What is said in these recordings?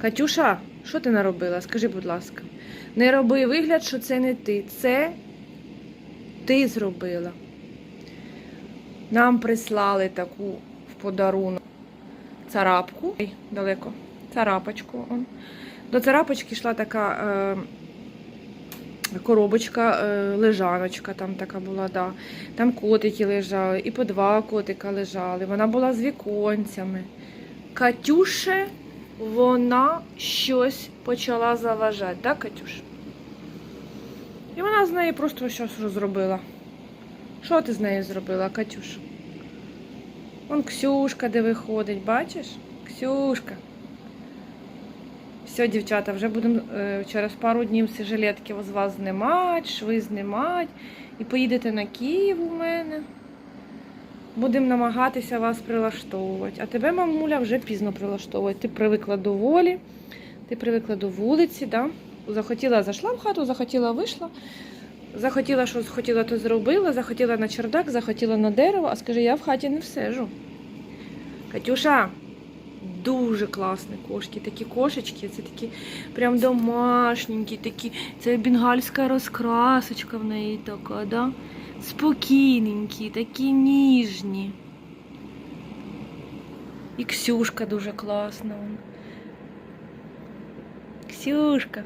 Катюша, що ти наробила? Скажи, будь ласка. Не роби вигляд, що це не ти. Це ти зробила. Нам прислали таку в подарунок царапку. Ой, далеко. Царапочку. До царапочки йшла така е, коробочка, е, лежаночка там така була, да. Там котики лежали, і по два котика лежали. Вона була з віконцями. Катюше вона щось почала заважати, так, Катюш? І вона з неї просто щось зробила. Що ти з нею зробила, Катюш? Вон Ксюшка де виходить, бачиш? Ксюшка. Все, дівчата, вже будемо е, через пару днів ці жилетки з вас знімати, шви знімати. І поїдете на Київ у мене. Будемо намагатися вас прилаштовувати. А тебе, мамуля, вже пізно прилаштовує. Ти привикла до волі, ти привикла до вулиці, да? захотіла, зайшла в хату, захотіла, вийшла. Захотіла, що хотіла, то зробила, захотіла на чердак, захотіла на дерево, а скажи, я в хаті не всежу. Катюша, дуже класні кошки. Такі кошечки, це такі прям домашненькі, такі, це бенгальська розкрасочка в неї така, да? Спокійненькі, такі ніжні. І Ксюшка дуже класна. Ксюшка.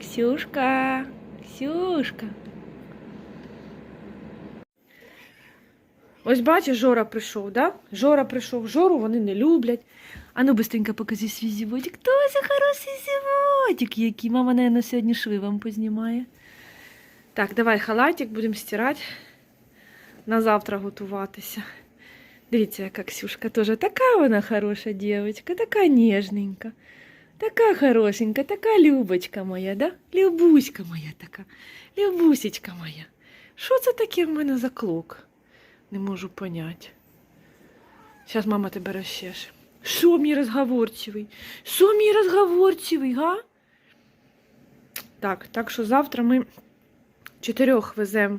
Ксюшка. Ксюшка. Ось бачиш, Жора прийшов, да? Жора прийшов, Жору вони не люблять. А ну быстренько покажи свій зівотик. То за хороший зівотик, який мама, наверное, сьогодні шви вам познімає. Так, давай халатик, будемо стирати. На завтра готуватися. Дивіться, яка Ксюшка теж така вона хороша дівчинка, така ніжненька. Така хорошенька, така Любочка моя, да? Любуська моя така, Любусечка моя. Що це таке в мене за клок? Не можу понять. Зараз мама тебе розчеше. Що мій розговорчивий? Що мій розговорчивий, га? Так, так що завтра ми чотирьох веземо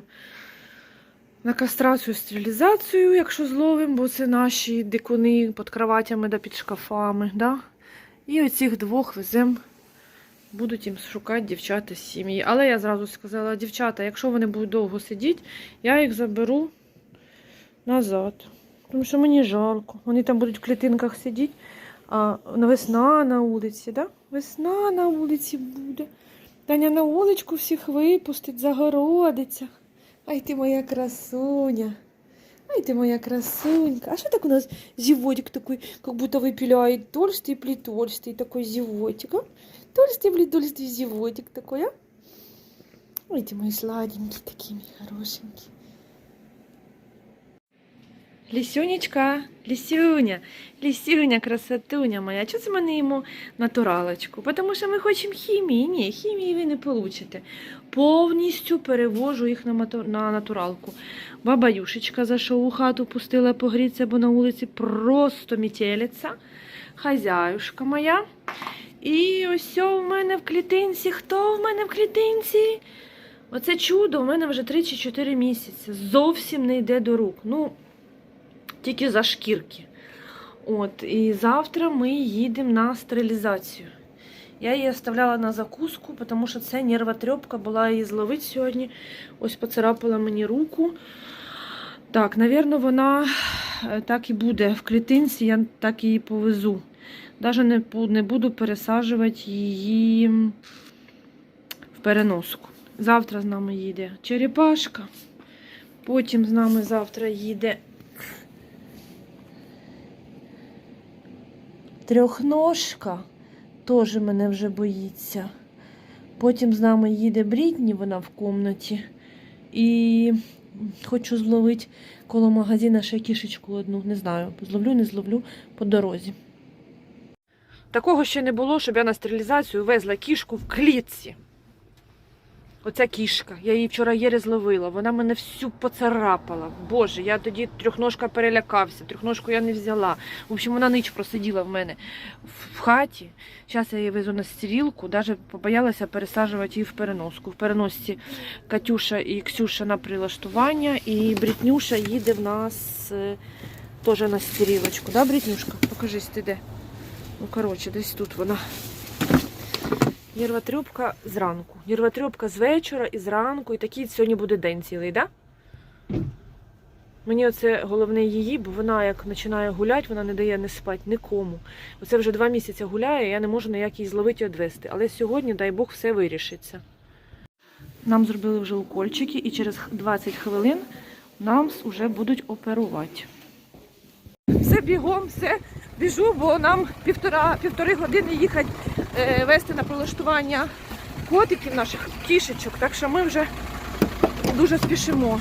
на кастрацію, стерилізацію, якщо зловимо, бо це наші дикуни під кроватями да під шкафами. Да? І оцих двох веземо, будуть їм шукати дівчата з сім'ї. Але я зразу сказала, дівчата, якщо вони будуть довго сидіти, я їх заберу назад. Тому що мені жарко. Вони там будуть в клітинках сидіти, а весна на вулиці, да? Весна на вулиці буде. Таня на вуличку всіх випустить, загородиться. Ай ти моя красуня. Ай ты моя красунька. А что так у нас зевотик такой, как будто выпиляет толстый плитольстый такой зевотик, а? Толстый плитольстый зевотик такой, а? Ой, ты мои сладенькие такие, мои хорошенькие. Лисюнечка, Лисюня, Лисюня, красотуня моя. Чого це ми не їмо натуралочку? Тому що ми хочемо хімії. Ні, хімії ви не получите. Повністю перевожу їх на, на натуралку. Баба Юшечка зайшов у хату, пустила погріться, бо на вулиці просто мітелиця. Хазяюшка моя. І ось у мене в клітинці. Хто в мене в клітинці? Оце чудо у мене вже 3 чи 4 місяці. Зовсім не йде до рук. Ну, тільки за шкірки. От, і завтра ми їдемо на стерилізацію. Я її оставляла на закуску, тому що це нервотрепка була її зловити сьогодні. Ось поцарапала мені руку. Так, напевно, вона е, так і буде в клітинці, я так її повезу. Навіть не буду пересаджувати її в переноску. Завтра з нами їде черепашка. Потім з нами завтра їде трьохножка. Теж мене вже боїться. Потім з нами їде Брітні, вона в комнаті. І хочу зловити коло магазина ще кішечку одну. Не знаю, зловлю, не зловлю по дорозі. Такого ще не було, щоб я на стерилізацію везла кішку в клітці. Оця кішка. Я її вчора єре зловила. Вона мене всю поцарапала. Боже, я тоді трьохножка перелякався. Трьохножку я не взяла. В общем, вона ніч просиділа в мене в в хаті. Зараз я її везу на стрілку, навіть побоялася пересаджувати її в переноску. В переносці Катюша і Ксюша на прилаштування, і Брітнюша їде в нас е, теж на стрілочку. Да, Брітнюшка? Покажись, ти де? Ну, коротше, десь тут вона. Нервотрепка зранку. Нервотрепка з вечора і зранку. І такий сьогодні буде день цілий? Да? Мені оце головне її, бо вона як починає гуляти, вона не дає не спати нікому. Оце вже два місяці гуляє, я не можу ніяк її зловити і відвести. Але сьогодні, дай Бог, все вирішиться. Нам зробили вже укольчики, і через 20 хвилин нам вже будуть оперувати. Все бігом, все біжу, бо нам півтора, півтори години їхати вести на прилаштування котиків наших кішечок. Так що ми вже дуже спішимо.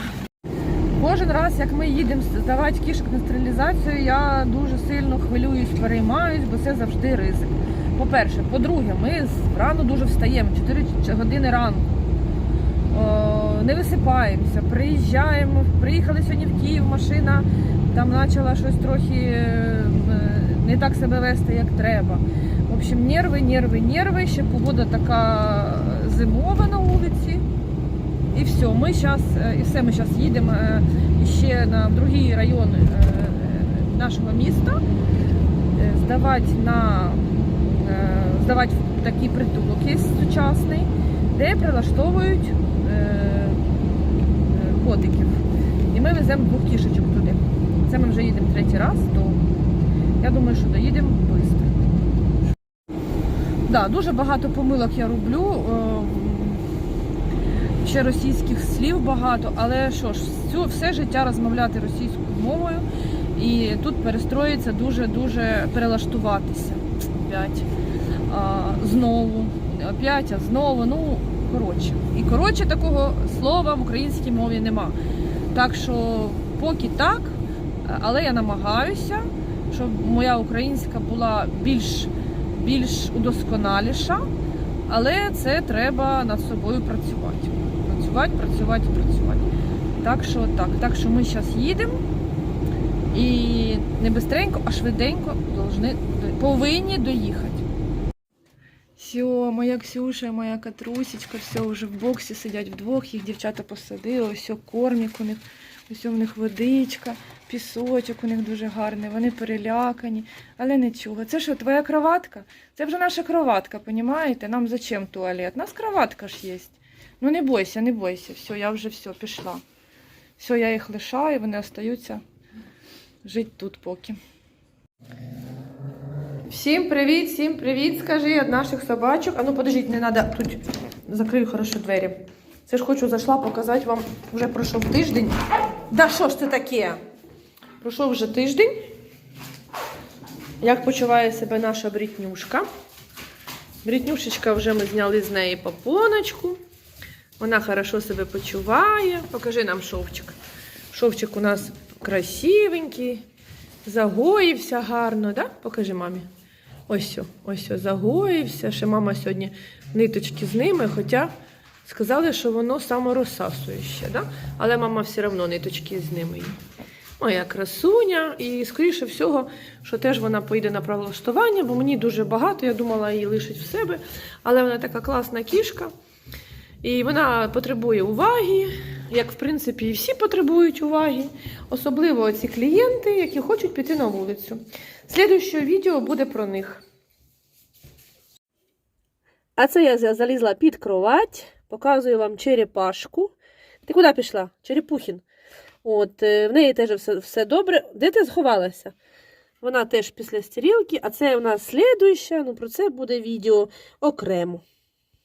Кожен раз, як ми їдемо здавати кішок на стерилізацію, я дуже сильно хвилююсь, переймаюсь, бо це завжди ризик. По-перше, по-друге, ми рано дуже встаємо, 4 години ранку. Не висипаємося, приїжджаємо, приїхали сьогодні в Київ, машина там почала щось трохи е, не так себе вести, як треба. Общем, нерви, нерви, нерви. Ще погода така зимова на вулиці. І все, ми зараз, і все, ми зараз їдемо е, ще на другий район е, нашого міста, е, здавати на е, здавати такий притулок сучасний, де прилаштовують е, е, котиків. І ми веземо двох кішечок туди. Це ми вже їдемо третій раз, то я думаю, що доїдемо. Да, дуже багато помилок я роблю. е, Ще російських слів багато, але що ж, все життя розмовляти російською мовою і тут перестроїться дуже-дуже перелаштуватися. Опять. А, знову, опять, а знову. Ну, коротше. І коротше такого слова в українській мові нема. Так що поки так, але я намагаюся, щоб моя українська була більш, більш удосконаліша, але це треба над собою працювати. Працювати, працювати, працювати. Так що так, так що ми зараз їдемо і не бистренько, а швиденько должны, повинні доїхати. Все, моя Ксюша, і моя Катрусечка, все вже в боксі сидять вдвох, їх дівчата посадили, ось кормік у них, ось у них водичка, пісочок у них дуже гарний, вони перелякані, але нічого. Це що, твоя кроватка? Це вже наша кроватка, понімаєте? Нам зачем туалет? У нас кроватка ж є. Ну не бойся, не бойся, все, я вже все, пішла. Все, я їх лишаю, вони остаються жити тут поки. Всім привіт, всім привіт, скажи від наших собачок. А ну подождіть, не треба тут закрию хорошо двері. Це ж хочу зайшла показати вам. Вже пройшов тиждень. Да що ж це таке? Пройшов вже тиждень. Як почуває себе наша брітнюшка? Брітнюшечка вже ми зняли з неї попоночку. Вона хорошо себе почуває. Покажи нам шовчик. Шовчик у нас красивенький, загоївся гарно, да? Покажи мамі. Ось, ось загоївся. Ще мама сьогодні ниточки з ними, хоча сказали, що воно саморозсасующе, да? але мама все одно ниточки з ними. Моя красуня, і скоріше всього, що теж вона поїде на прилаштування, бо мені дуже багато, я думала її лишить в себе. Але вона така класна кішка. І вона потребує уваги, як в принципі і всі потребують уваги, особливо ці клієнти, які хочуть піти на вулицю. Слідуюче відео буде про них. А це я залізла під кровать, показую вам черепашку. Ти куди пішла? Черепухін. От, е, в неї теж все, все добре. Де ти сховалася? Вона теж після стрілки, а це у нас слідуюча, ну про це буде відео окремо.